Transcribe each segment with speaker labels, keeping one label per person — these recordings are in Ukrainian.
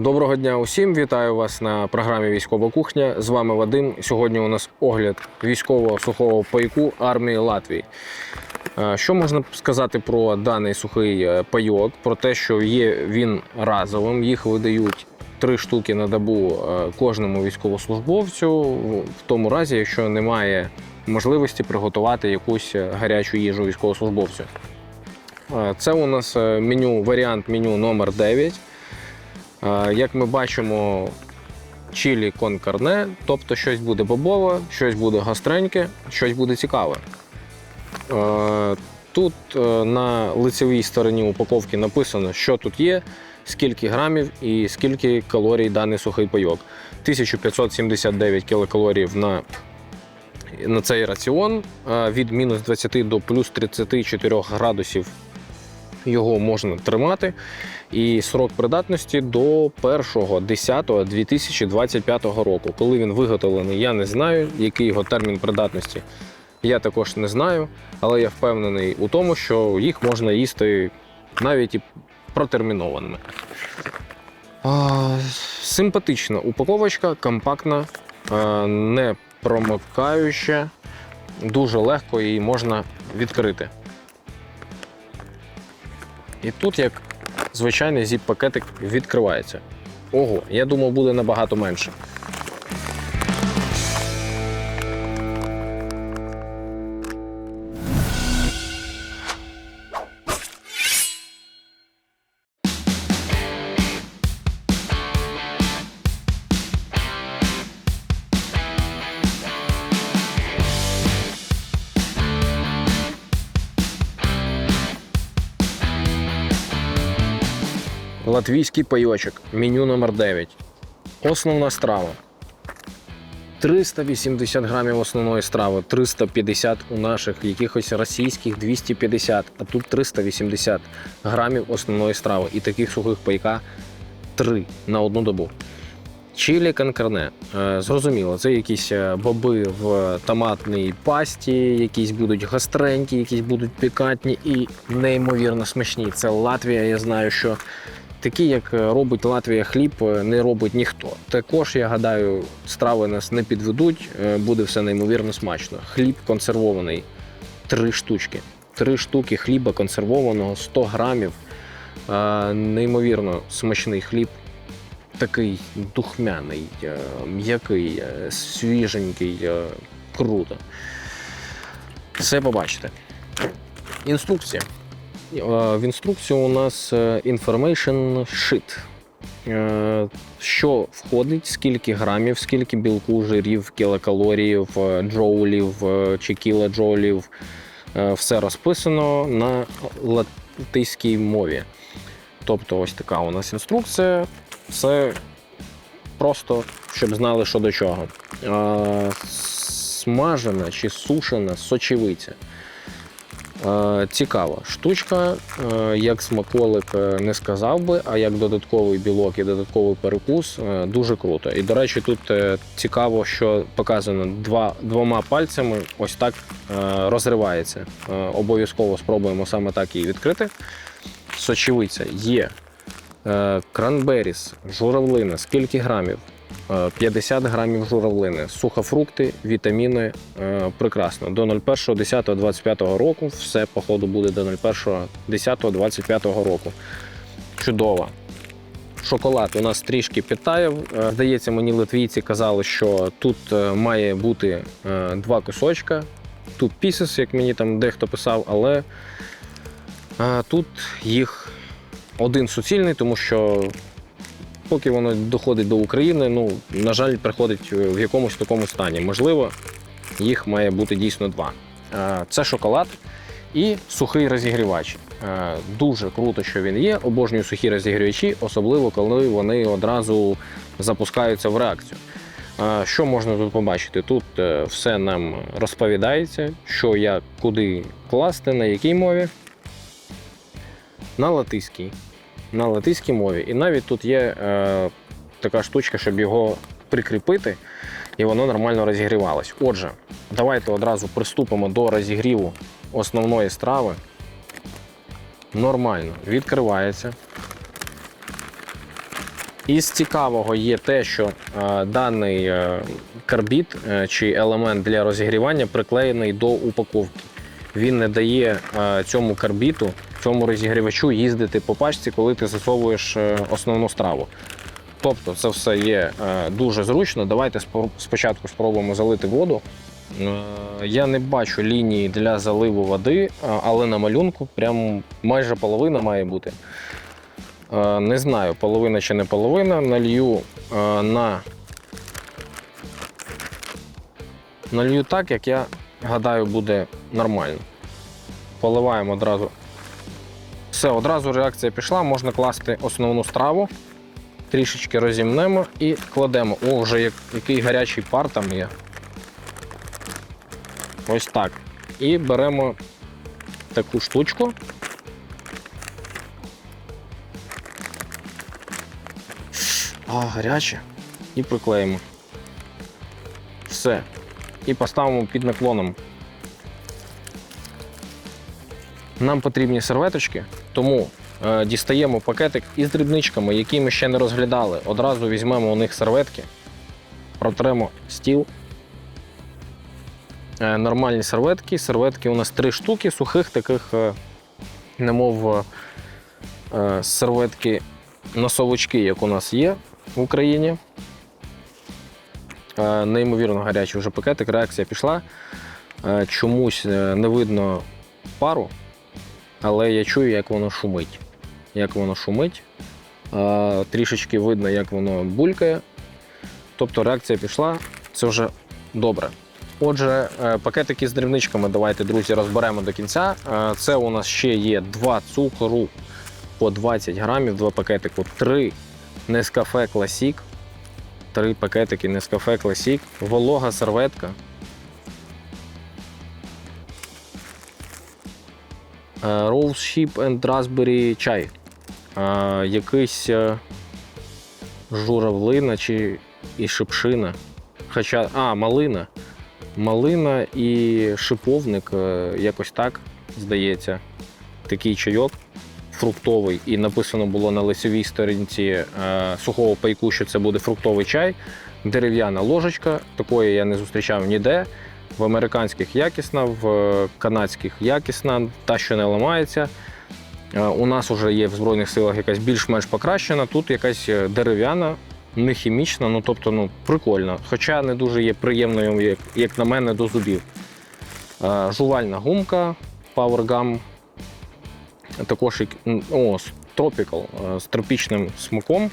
Speaker 1: Доброго дня усім! Вітаю вас на програмі Військова кухня. З вами Вадим. Сьогодні у нас огляд військового сухого пайку армії Латвії. Е, Що можна сказати про даний сухий е, пайок? Про те, що є він разовим, їх видають три штуки на добу е, кожному військовослужбовцю, в тому разі, якщо немає можливості приготувати якусь гарячу їжу військовослужбовцю. Це у нас меню, варіант меню номер 9. Е, Як ми бачимо, чилі кон карне, тобто щось буде бобове, щось буде гостреньке, щось буде цікаве. Е, Тут е, на лицевій стороні упаковки написано, що тут є, скільки грамів і скільки калорій даний сухий пайок. 1579 кілокалорій на, на цей раціон. Від мінус 20 до плюс 34 градусів його можна тримати. І срок придатності до 1.10.2025 року. Коли він виготовлений, я не знаю, який його термін придатності. Я також не знаю, але я впевнений у тому, що їх можна їсти навіть і протермінованими. Симпатична упаковочка, компактна, не промикаюча, дуже легко її можна відкрити. І тут, як звичайний зіп-пакетик, відкривається. Ого, я думав, буде набагато менше. Латвійський пайочок, меню номер 9. Основна страва. 380 грамів основної страви, 350 у наших якихось російських 250, а тут 380 грамів основної страви. І таких сухих пайка 3 на одну добу. Чилі конкарне. Е, Зрозуміло, це якісь е, боби в томатній пасті, якісь будуть гостренькі, якісь будуть пікантні і неймовірно смачні. Це Латвія. Я знаю, що такі, як е, робить Латвія хліб, е, не робить ніхто. Також, я гадаю, страви нас не підведуть, е, буде все неймовірно смачно. Хліб консервований три штучки. Три штуки хліба консервованого, 100 грамів. Неймовірно смачний хліб. Такий духмяний, м'який, свіженький, круто. Все побачите. Інструкція. Е, В інструкції у нас е, information sheet. Е, Що входить, скільки грамів, скільки білку, жирів, кілокалоріїв, джоулів чи кілоджоулів. Все розписано на латиській мові. Тобто, ось така у нас інструкція. Це просто, щоб знали, що до чого. Смажена чи сушена сочевиця. Е, Цікава штучка, Е, як смаколик е, не сказав би, а як додатковий білок і додатковий перекус дуже круто. І до речі, тут цікаво, що показано два, двома пальцями ось так розривається. Обов'язково спробуємо саме так її відкрити. Сочевиця є. Кранберіс, журавлина, скільки грамів? Е, 50 грамів журавлини, сухофрукти, вітаміни. Е, Прекрасно. До 01.10.25 року все, походу, буде до 01.10.25 року. Чудово. Шоколад у нас трішки підтаяв. Е, Здається, мені литвійці казали, що тут е, має бути е, два кусочка. Тут pieces, як мені там дехто писав, але е, тут їх один суцільний, тому що поки воно доходить до України, ну, на жаль, приходить в якомусь такому стані. Можливо, їх має бути дійсно два. Е, Це шоколад і сухий розігрівач. Е, Дуже круто, що він є. Обожнюю сухі розігрівачі, особливо коли вони одразу запускаються в реакцію. Е, Що можна тут побачити? Тут е, все нам розповідається, що як куди класти, на якій мові. На латиській. На латиській мові. І навіть тут є е, така штучка, щоб його прикріпити, і воно нормально розігрівалось. Отже, давайте одразу приступимо до розігріву основної страви. Нормально відкривається. Із цікавого є те, що е, даний е, карбід е, чи елемент для розігрівання приклеєний до упаковки. Він не дає е, цьому карбіту, цьому розігрівачу їздити по пачці, коли ти засовуєш е, основну страву. Тобто це все є е, дуже зручно. Давайте спочатку спробуємо залити воду. Е, Я не бачу лінії для заливу води, але на малюнку прям майже половина має бути. Не знаю, половина чи не половина. Налью на. Налью так, як я гадаю, буде нормально. Поливаємо одразу. Все, одразу реакція пішла, можна класти основну страву. Трішечки розімнемо і кладемо. О, вже як, який гарячий пар там є. Ось так. І беремо таку штучку. А, гаряче. І приклеїмо. Все. І поставимо під наклоном. Нам потрібні серветочки, тому е, дістаємо пакетик із дрібничками, які ми ще не розглядали. Одразу візьмемо у них серветки, протремо стіл. Е, нормальні серветки. Серветки у нас три штуки, сухих таких, е, немов серветки носовички, як у нас є в Україні. Неймовірно гарячий вже пакетик, реакція пішла. Чомусь не видно пару, але я чую, як воно шумить. Як воно шумить. Е, Трішечки видно, як воно булькає. Тобто реакція пішла, це вже добре. Отже, е, пакетики з дрібничками давайте, друзі, розберемо до кінця. Е, Це у нас ще є два цукру по 20 грамів, два пакетику, три Nescafe Classic, три пакетики Nescafe Classic, волога серветка. Rose Sheep and Raspberry чай. Е, Якийсь е, журавлина чи і шипшина. Хоча, а, малина. Малина і шиповник, е, якось так, здається. Такий чайок фруктовий. І написано було на лицевій сторінці е, сухого пайку, що це буде фруктовий чай. Дерев'яна ложечка, такої я не зустрічав ніде. В американських якісна, в е, канадських якісна, та, що не ламається. Е, У нас вже є в Збройних силах якась більш-менш покращена, тут якась е, дерев'яна, не хімічна, ну тобто ну, прикольно. Хоча не дуже є приємною, як, як на мене, до зубів. Жувальна гумка Power Gum. Також о, Tropical з тропічним смаком.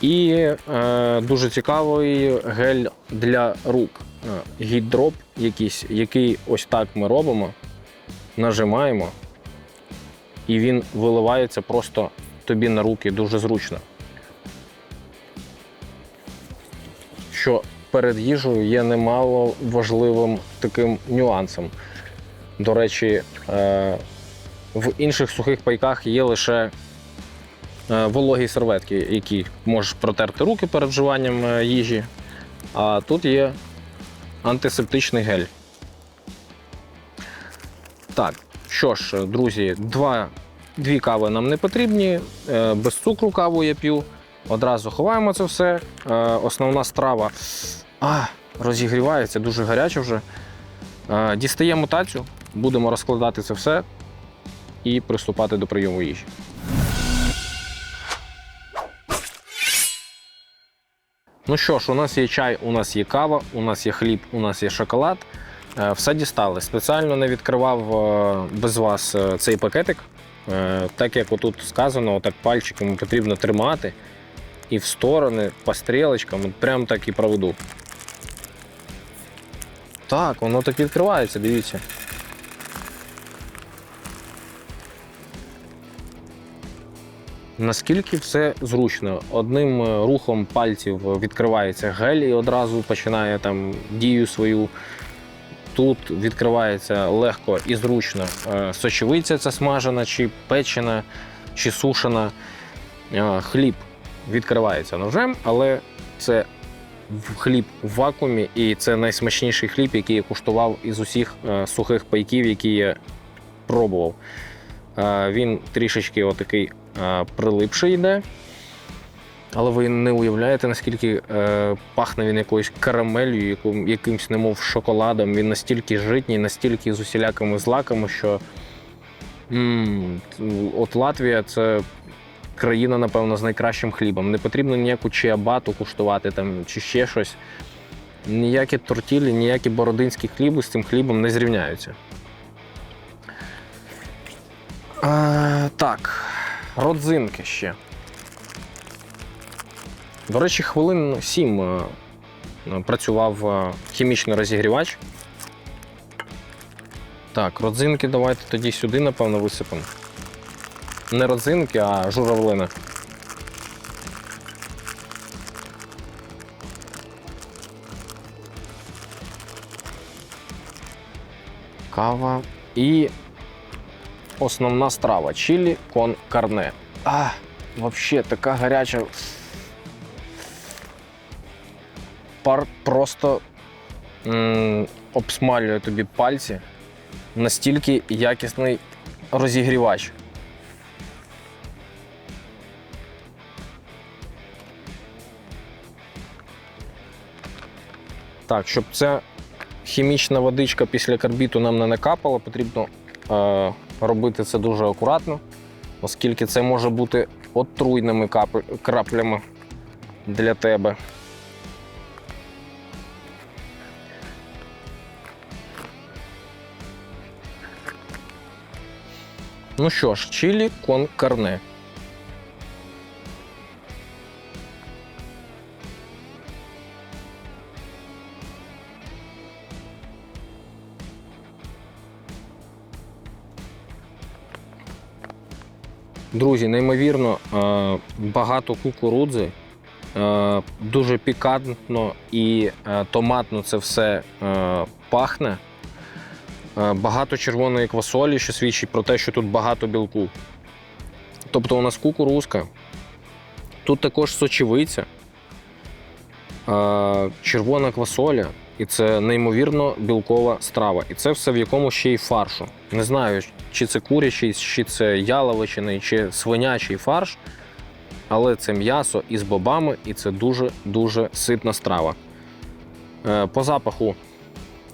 Speaker 1: І е, дуже цікавий гель для рук. Гідроп якийсь, який ось так ми робимо, нажимаємо, і він виливається просто тобі на руки дуже зручно. Що перед їжею є немало важливим таким нюансом. До речі, е, в інших сухих пайках є лише е, вологі серветки, які можеш протерти руки перед вживанням е, їжі. А тут є антисептичний гель. Так, що ж, друзі, два, дві кави нам не потрібні. Е, Без цукру каву я п'ю. Одразу ховаємо це все. Е, Основна страва а, розігрівається, дуже гаряче вже. Е, Дістаємо тацю, будемо розкладати це все і приступати до прийому їжі. Ну що ж, у нас є чай, у нас є кава, у нас є хліб, у нас є шоколад. Е, Все дістали. Спеціально не відкривав е, без вас е, цей пакетик. Так як отут сказано, отак пальчиками потрібно тримати і в сторони по стрілочкам, прям так і проведу. Так, воно так відкривається, дивіться. Наскільки все зручно. Одним е, рухом пальців відкривається гель і одразу починає там дію свою. Тут відкривається легко і зручно е, сочевиця ця смажена, чи печена, чи сушена. Е, Хліб відкривається ножем, але це хліб в вакуумі, і це найсмачніший хліб, який я куштував із усіх сухих пайків, які я пробував. Він трішечки отакий е, прилипший йде. Але ви не уявляєте, наскільки е, пахне він якоюсь карамелью, яку, якимсь, немов шоколадом. Він настільки житній, настільки з усілякими злаками, що м, от Латвія це країна, напевно, з найкращим хлібом. Не потрібно ніяку чиабату куштувати там, чи ще щось. Ніякі тортілі, ніякі бородинські хліби з цим хлібом не зрівняються. А, так, родзинки ще. До речі, хвилин 7 е, працював е, хімічний розігрівач. Так, родзинки давайте тоді сюди, напевно, висипемо. Не родзинки, а журавлини. Кава і основна страва чилі кон карне. А, взагалі, така гаряча. Пар просто м, обсмалює тобі пальці. Настільки якісний розігрівач. Так, щоб ця хімічна водичка після карбіту нам не накапала, потрібно е, робити це дуже акуратно, оскільки це може бути отруйними краплями для тебе. Ну що ж, чилі кон карне. Друзі, неймовірно е, багато кукурудзи, е, дуже пікантно і е, томатно це все пахне. Багато червоної квасолі, що свідчить про те, що тут багато білку. Тобто у нас кукурузка, тут також сочевиця, червона квасоля, і це неймовірно білкова страва. І це все в якому ще й фаршу. Не знаю, чи це курячий, чи це яловичиний, чи свинячий фарш. Але це м'ясо із бобами, і це дуже-дуже ситна страва. Е, По запаху,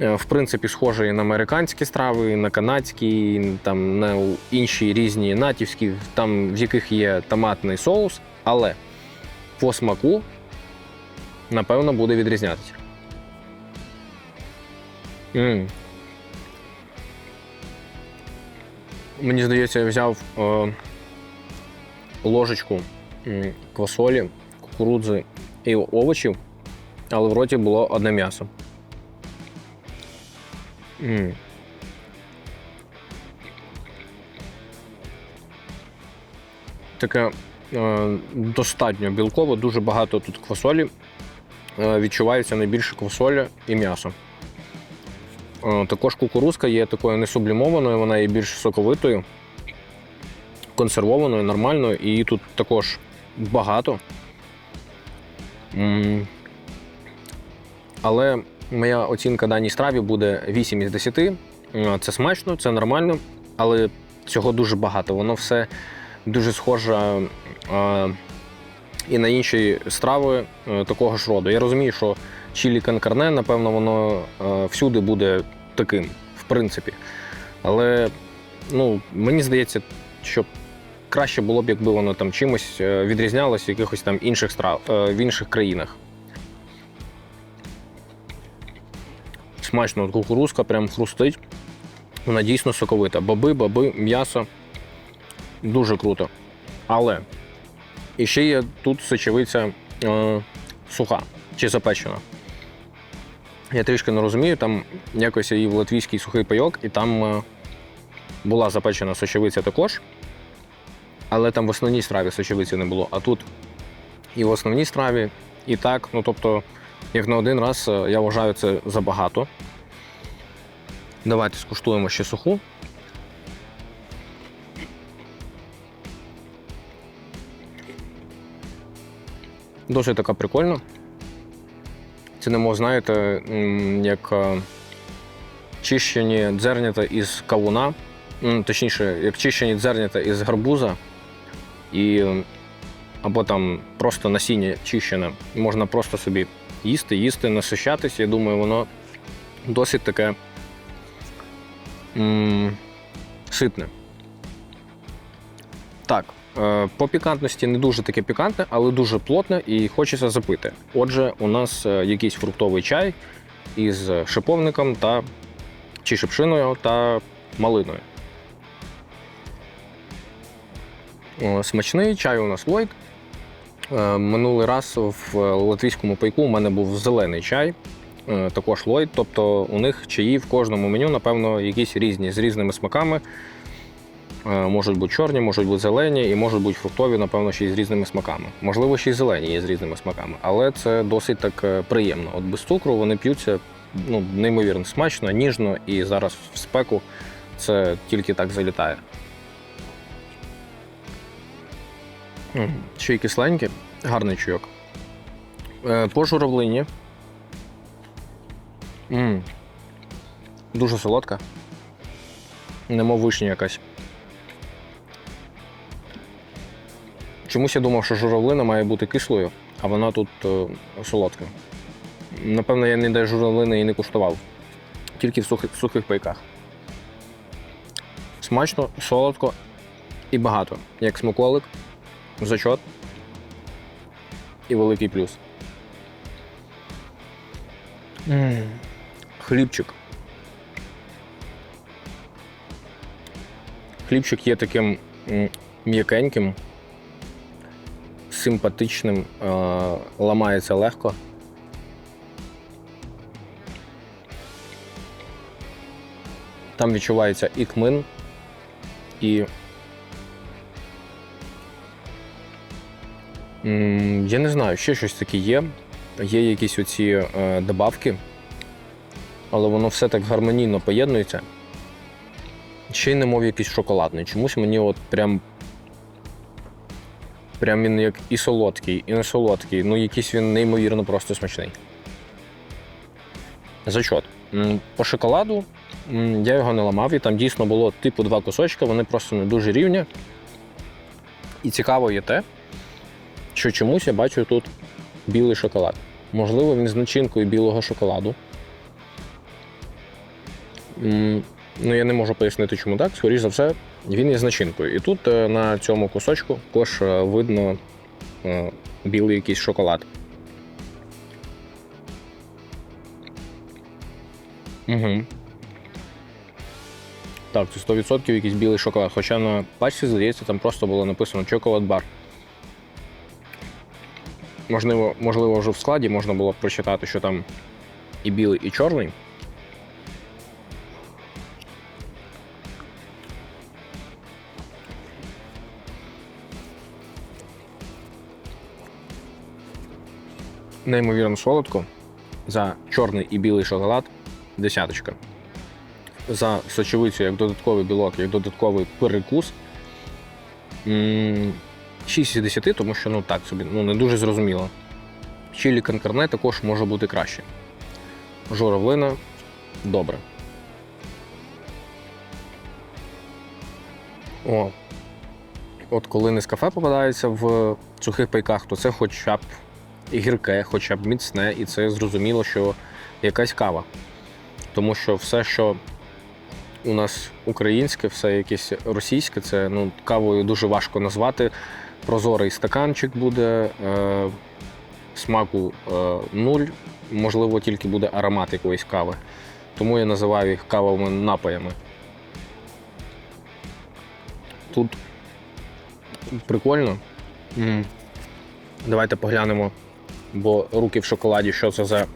Speaker 1: е, в принципі, схоже і на американські страви, і на канадські, і там на інші різні натівські, там в яких є томатний соус. Але по смаку, напевно, буде відрізнятися. М. Мені здається, я взяв е, ложечку квасолі, кукурудзи і овочів, але в роті було одне м'ясо. М. Таке е, достатньо білково, дуже багато тут квасолі. Е, відчувається найбільше квасоля і м'ясо. Е, Також кукурузка є такою не сублімованою, вона є більш соковитою, консервованою, нормальною, і тут також багато. Але моя оцінка даній страві буде 8 із 10. Е, Це смачно, це нормально, але цього дуже багато. Воно все дуже схоже е, і на інші страви такого ж роду. Я розумію, що чілі канкарне, напевно, воно всюди буде таким, в принципі. Але ну, мені здається, що краще було б, якби воно там чимось е, відрізнялося в якихось там інших страв е, в інших країнах. Смачно кукурузка, прям хрустить. Вона дійсно соковита. Боби, боби, м'ясо. Дуже круто. Але і ще є тут сочевиця е, суха чи запечена. Я трішки не розумію, там якось я їв латвійський сухий пайок, і там е, була запечена сочевиця також. Але там в основній страві сочевиці не було. А тут і в основній страві, і так. Ну тобто, як на один раз, е, я вважаю це забагато. Давайте скуштуємо ще суху. Досить така прикольна. Це знаєте, як е, чищені дзернята із кавуна, точніше, як чищені дзернята із гарбуза і або там просто насіння чищене. Можна просто собі їсти, їсти, насищатись. Я думаю, воно досить таке м- ситне. Так, по пікантності не дуже таке пікантне, але дуже плотне і хочеться запити. Отже, у нас е, якийсь фруктовий чай із шиповником та чи шипшиною та малиною. Смачний чай у нас Лойд. Е, Минулий раз в латвійському пайку у мене був зелений чай, е, також Лойд. Тобто у них чаї в кожному меню, напевно, якісь різні з різними смаками. Е, Можуть бути чорні, можуть бути зелені і можуть бути фруктові, напевно, ще й з різними смаками. Можливо, ще й зелені є з різними смаками, але це досить так е, приємно. От без цукру вони п'ються ну, неймовірно смачно, ніжно, і зараз в спеку це тільки так залітає. Ще й кисленьке, гарний чайок. Е, По журавлині. Дуже солодка. Немов вишня якась. Чомусь я думав, що журавлина має бути кислою, а вона тут е, солодка. Напевно, я ніде журавлини і не куштував. Тільки в сухих, сухих пайках. Смачно, солодко і багато. Як смаколик, зачот і великий плюс. м Хлібчик. Хлібчик є таким м'якеньким, симпатичним, е, ламається легко. Там відчувається і кмин, і. Я не знаю, ще щось таке є. Є якісь оці е, добавки, але воно все так гармонійно поєднується. Ще й немов якийсь шоколадний. Чомусь мені от прям. Прям він як і солодкий, і не солодкий. Ну, якийсь він неймовірно просто смачний. Зачот. По шоколаду я його не ламав, і там дійсно було типу два кусочки, вони просто не дуже рівні. І цікаво є те, що чомусь я бачу тут білий шоколад. Можливо, він з начинкою білого шоколаду. Ну, я не можу пояснити, чому так. Скоріше за все, він є з начинкою. І тут е, на цьому кусочку також е, видно е, білий якийсь шоколад. Угу. Так, це 100% якийсь білий шоколад. Хоча на пачці, здається, там просто було написано чоколад бар. Можливо, можливо, вже в складі можна було прочитати, що там і білий, і чорний. Неймовірно солодко. За чорний і білий шоколад десяточка. За сочевицю як додатковий білок, як додатковий перекус. м, 6 із 10, тому що ну так собі ну, не дуже зрозуміло. Чилі конкарне також може бути краще. Журавлина добре. О. От коли не з кафе попадається в сухих пайках, то це хоча б гірке, хоча б міцне, і це зрозуміло, що якась кава. Тому що все, що у нас українське, все якесь російське, це ну, кавою дуже важко назвати. Прозорий стаканчик буде, е, смаку е, нуль, можливо, тільки буде аромат якоїсь кави. Тому я називаю їх кавовими напоями. Тут прикольно. Давайте поглянемо, бо руки в шоколаді, що це за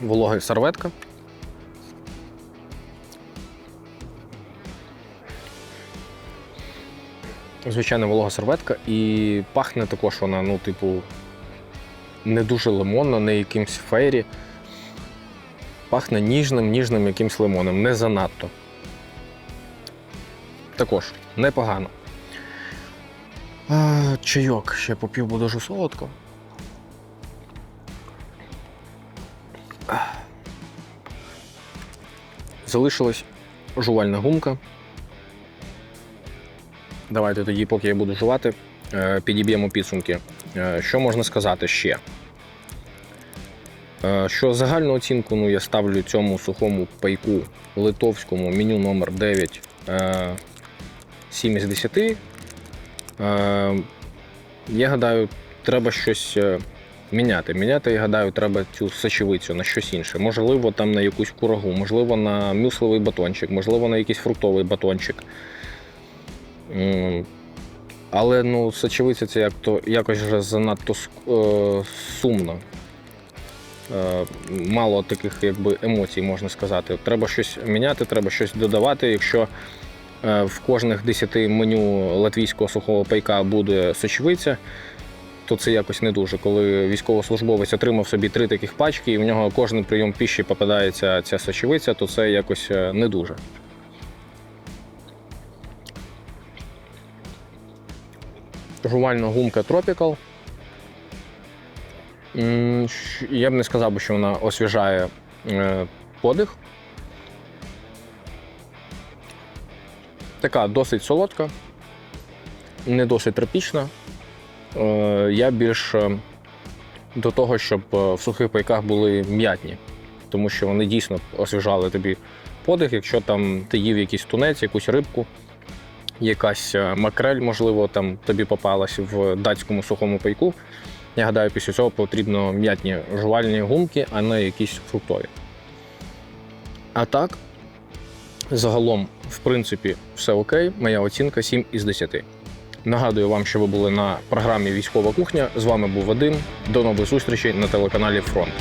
Speaker 1: волога серветка. Звичайна волога серветка, і пахне також вона, ну, типу, не дуже лимонно, не якимсь фейрі. Пахне ніжним, ніжним якимсь лимоном, не занадто. Також непогано. Чайок ще попів, бо дуже солодко. Залишилась жувальна гумка. Давайте тоді, поки я буду жувати, е, підіб'ємо підсумки. Е, Що можна сказати ще? Е, Що загальну оцінку ну, я ставлю цьому сухому пайку литовському меню номер 9 е, 7 із 10. Е, Я гадаю, треба щось міняти. Міняти, я гадаю, треба цю сочевицю на щось інше. Можливо, там на якусь курагу, можливо, на мюслевий батончик, можливо, на якийсь фруктовий батончик. Але ну, сочевиця це як то, якось вже занадто е, сумно. Е, Мало таких якби, емоцій, можна сказати. Треба щось міняти, треба щось додавати. Якщо е, в кожних 10 меню латвійського сухого пайка буде сочевиця, то це якось не дуже. Коли військовослужбовець отримав собі три таких пачки, і в нього кожен прийом піші попадається ця сочевиця, то це якось е, не дуже. Жувальна гумка Tropical. Я б не сказав, що вона освіжає е, подих. Така досить солодка, не досить тропічна. Е, Я більш е, до того, щоб е, в сухих пайках були м'ятні, тому що вони дійсно освіжали тобі подих, якщо там ти їв якийсь тунець, якусь рибку, якась е, макрель, можливо, там тобі попалась в датському сухому пайку. Я гадаю, після цього потрібно м'ятні жувальні гумки, а не якісь фруктові. А так, загалом, в принципі, все окей. Моя оцінка 7 із 10. Нагадую вам, що ви були на програмі Військова кухня. З вами був Вадим. До нових зустрічей на телеканалі Фронт.